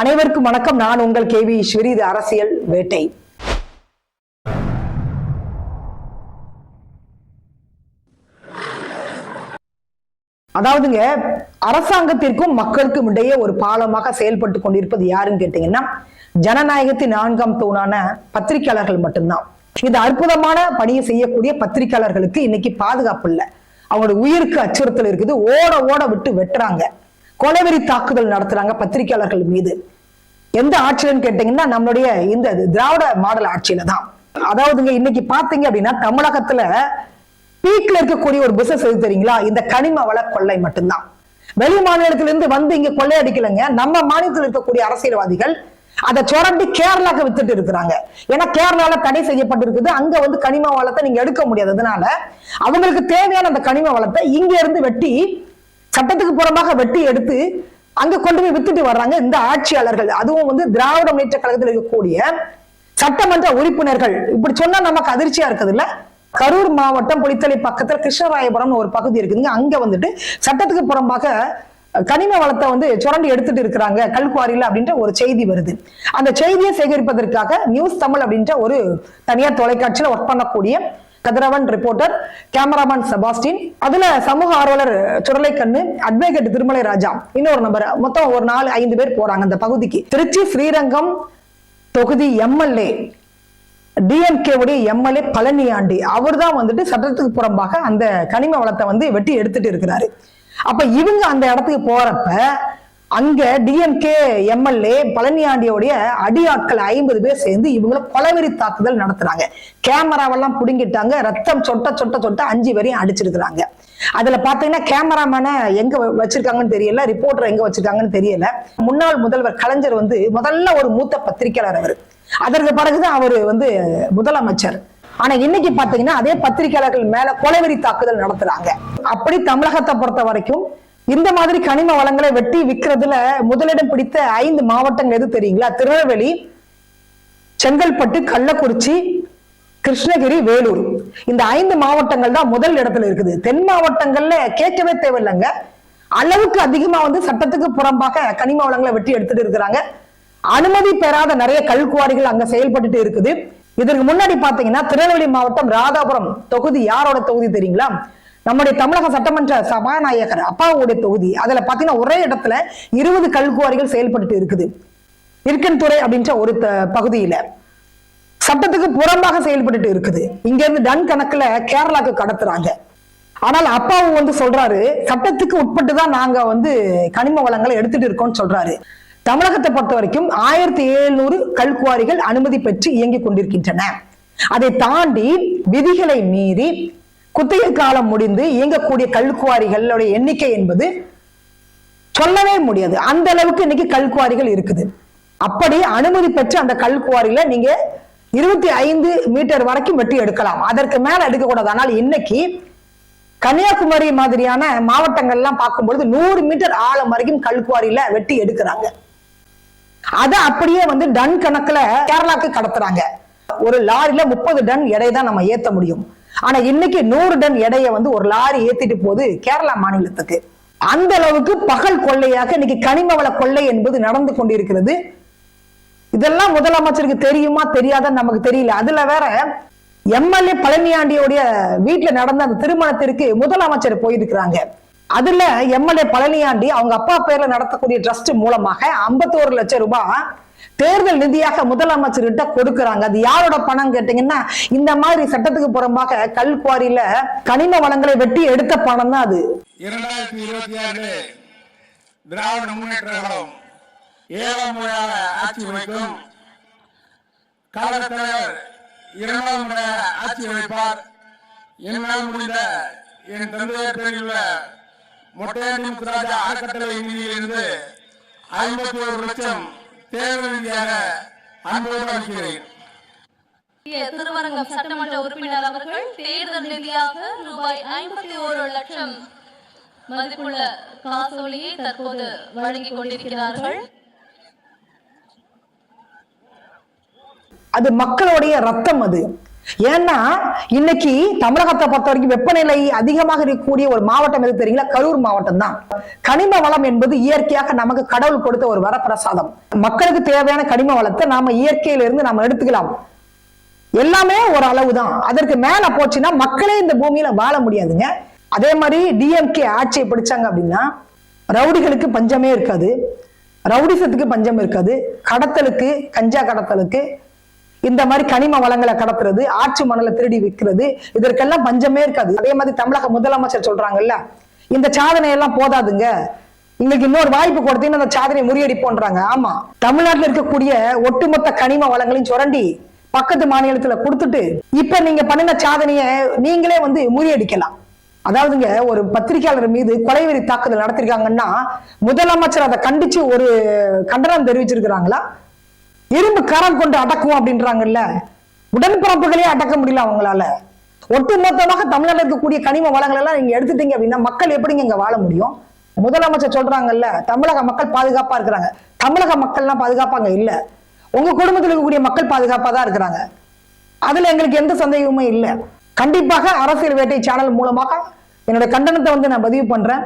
அனைவருக்கும் வணக்கம். நான் உங்கள் கே வி ஈஸ்வரி இது அரசியல் வேட்டை. அதாவதுங்க அரசாங்கத்திற்கும் மக்களுக்கும் இடையே ஒரு பாலமாக செயல்பட்டு கொண்டிருப்பது யாருன்னு கேட்டீங்கன்னா ஜனநாயகத்தின் நான்காம் தூணான பத்திரிகையாளர்கள் மட்டும்தான். இந்த அற்புதமான பணியை செய்யக்கூடிய பத்திரிகையாளர்களுக்கு இன்னைக்கு பாதுகாப்பு இல்லை. அவங்களோட உயிருக்கு அச்சுறுத்தல் இருக்குது. ஓட ஓட விட்டு வெட்டுறாங்க. கொலைவெறி தாக்குதல் நடத்துறாங்க பத்திரிகையாளர்கள் மீது. எந்த ஆட்சியிலன்னு கேட்டீங்கன்னா நம்மளுடைய இந்த திராவிட மாடல் ஆட்சியில தான். அதாவதுங்க இன்னைக்கு பாத்தீங்க அப்படின்னா தமிழகத்துல பீக்ல இருக்கக்கூடிய ஒரு பிசினஸ் எது தெரியுங்களா? இந்த கனிம வள கொள்ளை மட்டும்தான். வெளி மாநிலத்திலிருந்து வந்து இங்க கொள்ளையடிக்கலைங்க நம்ம மாநிலத்தில் இருக்கக்கூடிய அரசியல்வாதிகள் அதை சுரண்டி கேரளாக்கு வித்துட்டு இருக்கிறாங்க. ஏன்னா கேரளால தடை செய்யப்பட்டிருக்குது. அங்க வந்து கனிம வளத்தை நீங்க எடுக்க முடியாததுனால அவங்களுக்கு தேவையான அந்த கனிம வளத்தை இங்க இருந்து வெட்டி சட்டத்துக்கு புறம்பாக வெட்டி எடுத்து அங்க கொண்டு போய் வித்துட்டு வர்றாங்க இந்த ஆட்சியாளர்கள். அதுவும் வந்து திராவிட முன்னேற்ற கழகத்தில் இருக்கக்கூடிய சட்டமன்ற உறுப்பினர்கள். இப்படி சொன்னா நமக்கு அதிர்ச்சியா இருக்குது இல்ல கரூர் மாவட்டம் புலித்தலை பக்கத்துல கிருஷ்ணராயபுரம் ஒரு பகுதி இருக்குதுங்க. அங்க வந்துட்டு சட்டத்துக்கு புறம்பாக கனிம வளத்தை வந்து சுரண்டி எடுத்துட்டு இருக்கிறாங்க கல்குவாரியில் அப்படின்ற ஒரு செய்தி வருது. அந்த செய்தியை சேகரிப்பதற்காக நியூஸ் தமிழ் அப்படின்ற ஒரு தனியார் தொலைக்காட்சியில ஒர்க் பண்ணக்கூடிய கதிரவன் ரிப்போர்ட்டர் கேமராமேன் செபாஸ்டின். அதுல சமூக ஆர்வலர் சுடலைக்கண்ணு அட்வொகேட் திருமலை ராஜா. இன்னொரு நபர் மொத்தம் ஒரு நாலு ஐந்து பேர் போறாங்க அந்த பகுதிக்கு. திருச்சி ஸ்ரீரங்கம் தொகுதி எம்எல்ஏ டிஎம்கே உடைய எம்எல்ஏ பழனியாண்டி. அவர் தான் வந்துட்டு சட்டத்துக்கு புறம்பாக அந்த கனிம வளத்தை வந்து வெட்டி எடுத்துட்டு இருக்கிறாரு. அப்ப இவங்க அந்த இடத்துக்கு போறப்ப அங்க டிஎம்கே எம்எல்ஏ பழனியாண்டியோடைய அடியாட்கள் ஐம்பது பேர் சேர்ந்து இவங்களை கொலவெறி தாக்குதல் நடத்துறாங்க. கேமராவெல்லாம் புடுங்கிட்டாங்க. ரத்தம் சொட்ட சொட்ட சொட்ட அஞ்சு பேரையும் அடிச்சிருக்கிறாங்க. அதுல பாத்தீங்கன்னா கேமராமேனை எங்க வச்சிருக்காங்கன்னு தெரியல. ரிப்போர்ட்டர் எங்க வச்சிருக்காங்கன்னு தெரியல. முன்னாள் முதல்வர் கலைஞர் வந்து முதல்ல ஒரு மூத்த பத்திரிகையாளர் அவர். அதற்கு பிறகுதான் அவர் வந்து முதலமைச்சர். ஆனா இன்னைக்கு பாத்தீங்கன்னா அதே பத்திரிகையாளர்கள் மேல கொலைவெறி தாக்குதல் நடத்துறாங்க. அப்படி தமிழகத்தை பொறுத்த வரைக்கும் இந்த மாதிரி கனிம வளங்களை வெட்டி விற்கிறதுல முதலிடம் பிடித்த ஐந்து மாவட்டங்கள் எது தெரியுங்களா? திருநெல்வேலி செங்கல்பட்டு கள்ளக்குறிச்சி கிருஷ்ணகிரி வேலூர். இந்த ஐந்து மாவட்டங்கள் தான் முதல் இடத்துல இருக்குது. தென் மாவட்டங்கள்ல கேட்கவே தேவையில்லைங்க. அளவுக்கு அதிகமா வந்து சட்டத்துக்கு புறம்பாக கனிம வளங்களை வெட்டி எடுத்துட்டு இருக்கிறாங்க. அனுமதி பெறாத நிறைய கல்குவாரிகள் அங்க செயல்பட்டுட்டு இருக்குது. இதற்கு முன்னாடி பாத்தீங்கன்னா திருநெல்வேலி மாவட்டம் ராதாபுரம் தொகுதி. யாரோட தொகுதி தெரியுங்களா? நம்முடைய தமிழக சட்டமன்ற சபாநாயகர் அப்பாவுடைய தொகுதி அதுல பாத்தீங்கன்னா ஒரே இடத்துல இருபது கல்குவாரிகள் செயல்பட்டு இருக்குது. இருக்கன்துறை அப்படின்ற ஒரு த- பகுதியில. சட்டத்துக்கு புறம்பாக செயல்பட்டுட்டு இருக்குது. இங்க இருந்து டன் கணக்குல கேரளாக்கு கடத்துறாங்க. ஆனால் அப்பாவும் வந்து சொல்றாரு சட்டத்துக்கு உட்பட்டு தான் நாங்க வந்து கனிம வளங்களை எடுத்துட்டு இருக்கோம்னு சொல்றாரு. தமிழகத்தை பொறுத்த வரைக்கும் ஆயிரத்தி எழுநூறு கல்குவாரிகள் அனுமதி பெற்று இயங்கிக் கொண்டிருக்கின்றன. அதை தாண்டி விதிகளை மீறி குத்தகை காலம் முடிந்து இயங்கக்கூடிய கல்குவாரிகளுடைய எண்ணிக்கை என்பது சொல்லவே முடியாது. அந்த அளவுக்கு இன்னைக்கு கல்குவாரிகள் இருக்குது. அப்படி அனுமதி பெற்று அந்த கல்குவாரியில நீங்க இருபத்தி ஐந்து மீட்டர் வரைக்கும் வெட்டி எடுக்கலாம். அதற்கு மேல எடுக்கக்கூடாது. ஆனால் இன்னைக்கு கன்னியாகுமரி மாதிரியான மாவட்டங்கள்லாம் பார்க்கும்பொழுது நூறு மீட்டர் ஆழம் வரைக்கும் கல்குவாரியில வெட்டி எடுக்கிறாங்க. அதை அப்படியே வந்து டன் கணக்குல கேரளாக்கு கடத்துறாங்க. ஒரு லாரில முப்பது டன் எடை தான் நம்ம ஏத்த முடியும். ஆனா இன்னைக்கு நூறு டன் எடையை வந்து ஒரு லாரி ஏத்திட்டு போகுது கேரளா மாநிலத்துக்கு. அந்த அளவுக்கு பகல் கொள்ளையாக இன்னைக்கு கனிம வள கொள்ளை என்பது நடந்து கொண்டிருக்கிறது. இதெல்லாம் முதலமைச்சருக்கு தெரியுமா தெரியாதான்னு நமக்கு தெரியல. அதுல வேற எம்எல்ஏ பழனியாண்டியோடைய வீட்டுல நடந்த அந்த திருமணத்திற்கு முதலமைச்சர் போயிருக்கிறாங்க. அதுல எம்எல்ஏ பழனியாண்டி அவங்க அப்பா பேர்ல நடத்தக்கூடிய ட்ரஸ்ட் மூலமாக 51 லட்சம் ரூபாய் தேர்தல் நிதியாக முதலமைச்சர்கிட்ட கொடுக்கறாங்க. அது யாரோட பணம் கேட்டீங்கன்னா இந்த மாதிரி சட்டத்துக்கு புறம்பாக கல்குவாரியில கனிம வளங்களை வெட்டி எடுத்த பணம் தான் அது. இரண்டாயிரத்தி இருபத்தி ஆறு திராவிட முன்னேற்ற கழகம் ஏழாம் முறையாக ஆட்சி அமைக்கும் கழக தலைவர் இரண்டாம் முறையாக ஆட்சி அமைப்பார். என்னால் முடிந்த என் தந்தையர் பேரில் உள்ள மொட்டையாண்டி முத்துராஜா அறக்கட்டளை நிதியிலிருந்து ஐம்பத்தி ஒரு லட்சம் தேர்தல் அன்போடு அளிக்கிறேன் திருவரங்கம் சட்டமன்ற உறுப்பினர் அவர்கள் தேர்தல் நிதியாக ரூபாய் ஐம்பத்தி ஒரு லட்சம் மதிப்புள்ள காசோலியை தற்போது வழங்கிக் கொண்டிருக்கிறார்கள். அது மக்களுடைய ரத்தம் அது. ஏன்னா இன்னைக்கு தமிழகத்தை பொறுத்த வரைக்கும் வெப்பநிலை அதிகமாக இருக்கக்கூடிய ஒரு மாவட்டம் எது தெரியுங்களா? கரூர் மாவட்டம் தான் கனிம வளம் என்பது இயற்கையாக நமக்கு கடவுள் கொடுத்த ஒரு வரப்பிரசாதம். மக்களுக்கு தேவையான கனிம வளத்தை நாம இயற்கையிலிருந்து நாம எடுத்துக்கலாம். எல்லாமே ஒரு அளவு தான் அதற்கு மேல போச்சுன்னா மக்களே இந்த பூமியில வாழ முடியாதுங்க. அதே மாதிரி டிஎம்கே ஆட்சியை பிடிச்சாங்க அப்படின்னா ரவுடிகளுக்கு பஞ்சமே இருக்காது. ரவுடிசத்துக்கு பஞ்சம் இருக்காது. கடத்தலுக்கு கஞ்சா கடத்தலுக்கு இந்த மாதிரி கனிம வளங்களை கடத்துறது ஆற்று மணலை திருடி விற்கிறது இதற்கெல்லாம் பஞ்சமே இருக்காது. அதே மாதிரி தமிழக முதலமைச்சர் சொல்றாங்கல்ல இந்த சாதனை எல்லாம் போதாதுங்க. உங்களுக்கு இன்னொரு வாய்ப்பு கொடுத்தீங்கன்னா அந்த சாதனை முறியடிப்போன்றாங்க. ஆமா தமிழ்நாட்டுல இருக்கக்கூடிய ஒட்டுமொத்த கனிம வளங்களையும் சுரண்டி பக்கத்து மாநிலத்துல கொடுத்துட்டு இப்ப நீங்க பண்ணின சாதனையை நீங்களே வந்து முறியடிக்கலாம். அதாவதுங்க ஒரு பத்திரிகையாளர் மீது கொலைவெறி தாக்குதல் நடத்திருக்காங்கன்னா முதலமைச்சர் அதை கண்டிச்சு ஒரு கண்டனம் தெரிவிச்சிருக்கிறாங்களா? இரும்பு கரம் கொண்டு அடக்கும் அப்படின்றாங்கல்ல. உடன்பிறப்புகளே அடக்க முடியல அவங்களால. ஒட்டுமொத்தமாக தமிழ்நாட்டில் இருக்கக்கூடிய கனிம வளங்கள் எல்லாம் நீங்க எடுத்துட்டீங்க அப்படின்னா மக்கள் எப்படிங்க இங்க வாழ முடியும்? முதலமைச்சர் சொல்றாங்கல்ல தமிழக மக்கள் பாதுகாப்பா இருக்கிறாங்க. தமிழக மக்கள்லாம் பாதுகாப்பாங்க இல்ல. உங்க குடும்பத்தில் இருக்கக்கூடிய மக்கள் பாதுகாப்பா தான் இருக்கிறாங்க. அதுல எங்களுக்கு எந்த சந்தேகமும் இல்ல. கண்டிப்பாக அரசியல் வேட்டை சேனல் மூலமாக என்னோட கண்டனத்தை வந்து நான் பதிவு பண்றேன்.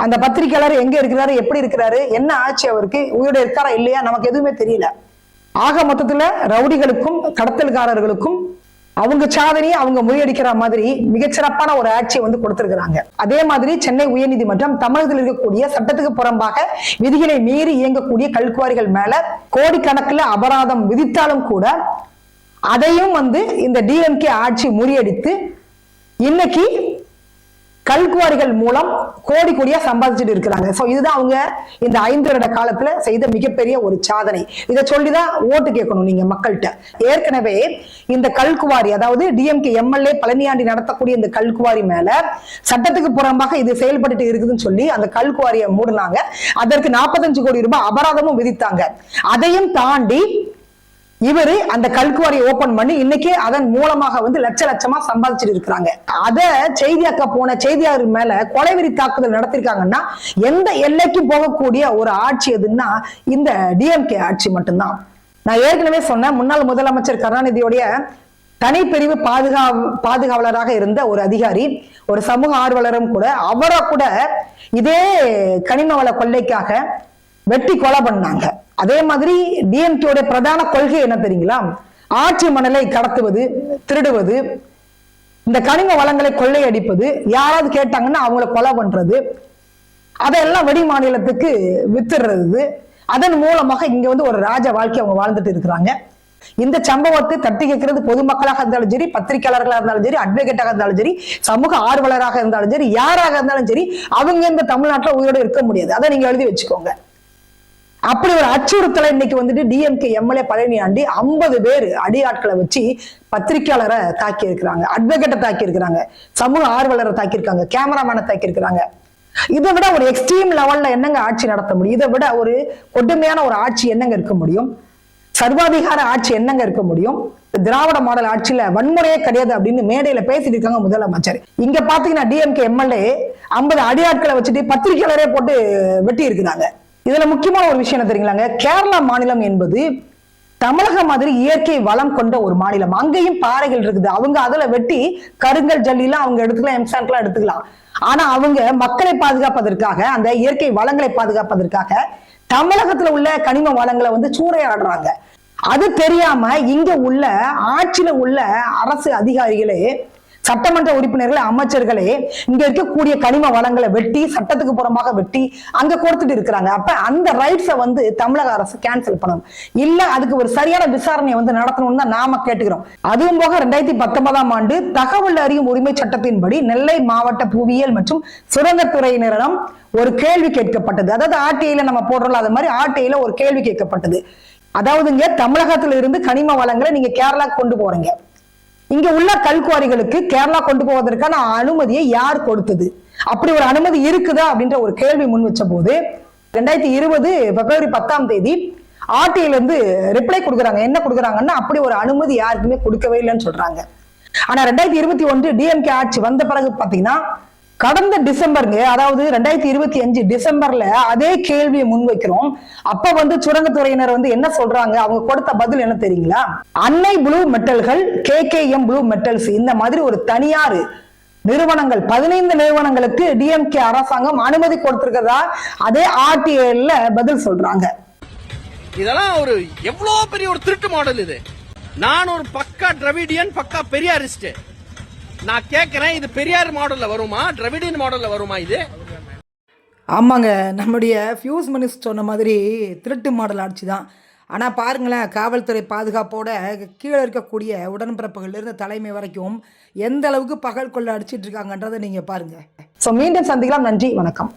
அந்த பத்திரிகையாளர் எங்க இருக்கிறாரு எப்படி இருக்கிறாரு என்ன ஆச்சு அவருக்கு உயிரோட இருக்காரா இல்லையா நமக்கு எதுவுமே தெரியல. ஆக மொத்தத்தில் ரவுடிகளுக்கும் கடத்தல்காரர்களுக்கும் அவங்க சாதனையை அவங்க முறியடிக்கிற மாதிரி மிகச்சிறப்பான ஒரு ஆட்சியை வந்து கொடுத்திருக்கிறாங்க. அதே மாதிரி சென்னை உயர்நீதிமன்றம் தமிழகத்தில் இருக்கக்கூடிய சட்டத்துக்கு புறம்பாக விதிகளை மீறி இயங்கக்கூடிய கல்குவாரிகள் மேல கோடிக்கணக்கில் அபராதம் விதித்தாலும் கூட அதையும் வந்து இந்த டிஎம்கே ஆட்சி முறியடித்து இன்னைக்கு கல்குவாரிகள் மூலம் கோடி கோடியா சம்பாதிச்சுட்டு இருக்கிறாங்க. ஸோ இதுதான் அவங்க இந்த ஐந்து வருட காலத்துல செய்த மிகப்பெரிய ஒரு சாதனை. இதை சொல்லிதான் ஓட்டு கேட்கணும் நீங்க மக்கள்கிட்ட. ஏற்கனவே இந்த கல்குவாரி அதாவது டிஎம்கே எம்எல்ஏ பழனியாண்டி நடத்தக்கூடிய இந்த கல்குவாரி மேல சட்டத்துக்கு புறம்பாக இது செயல்பட்டு இருக்குதுன்னு சொல்லி அந்த கல்குவாரியை மூடினாங்க. அதற்கு நாற்பத்தஞ்சு கோடி ரூபாய் அபராதமும் விதித்தாங்க. அதையும் தாண்டி இவரு அந்த கல்குவாரியை ஓபன் பண்ணி இன்னைக்கே அதன் மூலமாக வந்து லட்ச லட்சமா சம்பாதிச்சுட்டு இருக்கிறாங்க. அத செய்தியாக்க போன செய்தியாளர் மேல கொலைவெறி தாக்குதல் நடத்திருக்காங்கன்னா எந்த எல்லைக்கும் போகக்கூடிய ஒரு ஆட்சி எதுன்னா இந்த டிஎம்கே ஆட்சி மட்டும்தான். நான் ஏற்கனவே சொன்னேன் முன்னாள் முதலமைச்சர் கருணாநிதியுடைய தனிப்பிரிவு பாதுகா பாதுகாவலராக இருந்த ஒரு அதிகாரி ஒரு சமூக ஆர்வலரும் கூட அவரை கூட இதே கனிம வள கொள்ளைக்காக வெட்டி கொலை பண்ணாங்க. அதே மாதிரி டிஎம்கேட பிரதான கொள்கை என்ன தெரியுங்களா? ஆட்சி மணலை கடத்துவது திருடுவது இந்த கனிம வளங்களை கொள்ளையடிப்பது யாராவது கேட்டாங்கன்னா அவங்கள கொலை பண்றது அதெல்லாம் வெளி மாநிலத்துக்கு வித்துடுறது அதன் மூலமாக இங்க வந்து ஒரு ராஜ வாழ்க்கை அவங்க வாழ்ந்துட்டு இருக்கிறாங்க. இந்த சம்பவத்தை தட்டி கேட்கிறது பொதுமக்களாக இருந்தாலும் சரி பத்திரிகையாளர்களாக இருந்தாலும் சரி அட்வொகேட்டாக இருந்தாலும் சரி சமூக ஆர்வலராக இருந்தாலும் சரி யாராக இருந்தாலும் சரி அவங்க இந்த தமிழ்நாட்டில் உயிரோடு இருக்க முடியாது. அதை நீங்க எழுதி வச்சுக்கோங்க. அப்படி ஒரு அச்சுறுத்தலை இன்னைக்கு வந்துட்டு டிஎம்கே எம்எல்ஏ பழனியாண்டி ஐம்பது பேர் அடியாட்களை வச்சு பத்திரிக்கையாளரை தாக்கி இருக்கிறாங்க அட்வொகேட்டை தாக்கி இருக்கிறாங்க சமூக ஆர்வலரை தாக்கி இருக்காங்க கேமராமேனை தாக்கி இருக்கிறாங்க இதை விட ஒரு எக்ஸ்ட்ரீம் லெவல்ல என்னங்க ஆட்சி நடத்த முடியும்? இதை விட ஒரு கொடுமையான ஒரு ஆட்சி என்னங்க இருக்க முடியும்? சர்வாதிகார ஆட்சி என்னங்க இருக்க முடியும்? திராவிட மாடல் ஆட்சியில வன்முறையே கிடையாது அப்படின்னு மேடையில பேசிட்டு இருக்காங்க முதலமைச்சர். இங்க பாத்தீங்கன்னா டிஎம்கே எம்எல்ஏ ஐம்பது அடியாட்களை வச்சுட்டு பத்திரிகையாளரே போட்டு வெட்டி இருக்கிறாங்க இதுல முக்கியமான ஒரு விஷயம் என்ன தெரியுங்களாங்க? கேரளா மாநிலம் என்பது தமிழக மாதிரி இயற்கை வளம் கொண்ட ஒரு மாநிலம். அங்கேயும் பாறைகள் இருக்குது. அவங்க அதுல வெட்டி கருங்கல் ஜல்லிலாம் அவங்க எடுத்துக்கலாம் எம்சாண்ட்லாம் எடுத்துக்கலாம். ஆனா அவங்க மக்களை பாதுகாப்பதற்காக அந்த இயற்கை வளங்களை பாதுகாப்பதற்காக தமிழகத்துல உள்ள கனிம வளங்களை வந்து சூறையாடுறாங்க. அது தெரியாம இங்க உள்ள ஆட்சியில உள்ள அரசு அதிகாரிகளே சட்டமன்ற உறுப்பினர்கள் அமைச்சர்களே இங்க இருக்கக்கூடிய கனிம வளங்களை வெட்டி சட்டத்துக்கு புறமாக வெட்டி அங்க கொடுத்துட்டு இருக்கிறாங்க. அப்ப அந்த ரைட்ஸை வந்து தமிழக அரசு கேன்சல் பண்ணணும். இல்ல அதுக்கு ஒரு சரியான விசாரணையை வந்து நடத்தணும்னு தான் நாம கேட்டுக்கிறோம். அதுவும் போக ரெண்டாயிரத்தி பத்தொன்பதாம் ஆண்டு தகவல் அறியும் உரிமை சட்டத்தின்படி நெல்லை மாவட்ட புவியியல் மற்றும் சுரங்கத்துறையினரிடம் ஒரு கேள்வி கேட்கப்பட்டது. அதாவது ஆர்டிஐல நம்ம போடுறோம் அது மாதிரி ஆர்டிஐல ஒரு கேள்வி கேட்கப்பட்டது. அதாவதுங்க தமிழகத்துல இருந்து கனிம வளங்களை நீங்க கேரளா கொண்டு போறீங்க. இங்க உள்ள கல்குவாரிகளுக்கு கேரளா கொண்டு போவதற்கான அனுமதியை யார் கொடுத்தது? அப்படி ஒரு அனுமதி இருக்குதா அப்படின்ற ஒரு கேள்வி முன் வச்ச போது ரெண்டாயிரத்தி இருபது பிப்ரவரி பத்தாம் தேதி ஆர்டிஐல இருந்து ரிப்ளை கொடுக்குறாங்க. என்ன கொடுக்குறாங்கன்னா அப்படி ஒரு அனுமதி யாருக்குமே கொடுக்கவே இல்லைன்னு சொல்றாங்க. ஆனா ரெண்டாயிரத்தி இருபத்தி ஒன்று டிஎம்கே ஆட்சி வந்த பிறகு பாத்தீங்கன்னா கடந்த டிசம்பருங்க அதாவது ரெண்டாயிரத்தி இருபத்தி அஞ்சு டிசம்பர்ல அதே கேள்வியை முன்வைக்கிறோம். அப்ப வந்து சுரங்கத்துறையினர் வந்து என்ன சொல்றாங்க? அவங்க கொடுத்த பதில் என்ன தெரியுங்களா? அன்னை blue மெட்டல்கள் K K M blue metals இந்த மாதிரி ஒரு தனியார் நிறுவனங்கள் பதினைந்து நிறுவனங்களுக்கு டிஎம்கே அரசாங்கம் அனுமதி கொடுத்திருக்கிறதா? அதே ஆர்டிஎல்ல பதில் சொல்றாங்க. இதெல்லாம் ஒரு எவ்வளவு பெரிய ஒரு திருட்டு மாடல் இது. நான் ஒரு பக்கா டிரவிடியன் பக்கா பெரியாரிஸ்ட் நான் கேக்குறேன் இது பெரியார் மாடல்ல வருமா? டிராவிடியன் மாடல்ல வருமா இது? ஆமாங்க நம்முடைய ஃபியூஸ் மினிஸ்டர் சொன்ன மாதிரி திருட்டு மாடல் ஆட்சி தான் ஆனால் பாருங்களேன் காவல்துறை பாதுகாப்போட கீழே இருக்கக்கூடிய உடன்பிறப்புகள்லேருந்து தலைமை வரைக்கும் எந்த அளவுக்கு பகல் கொள்ள அடிச்சிட்டு இருக்காங்கன்றதை நீங்கள் பாருங்க. ஸோ மீண்டும் சந்திக்கலாம். நன்றி. வணக்கம்.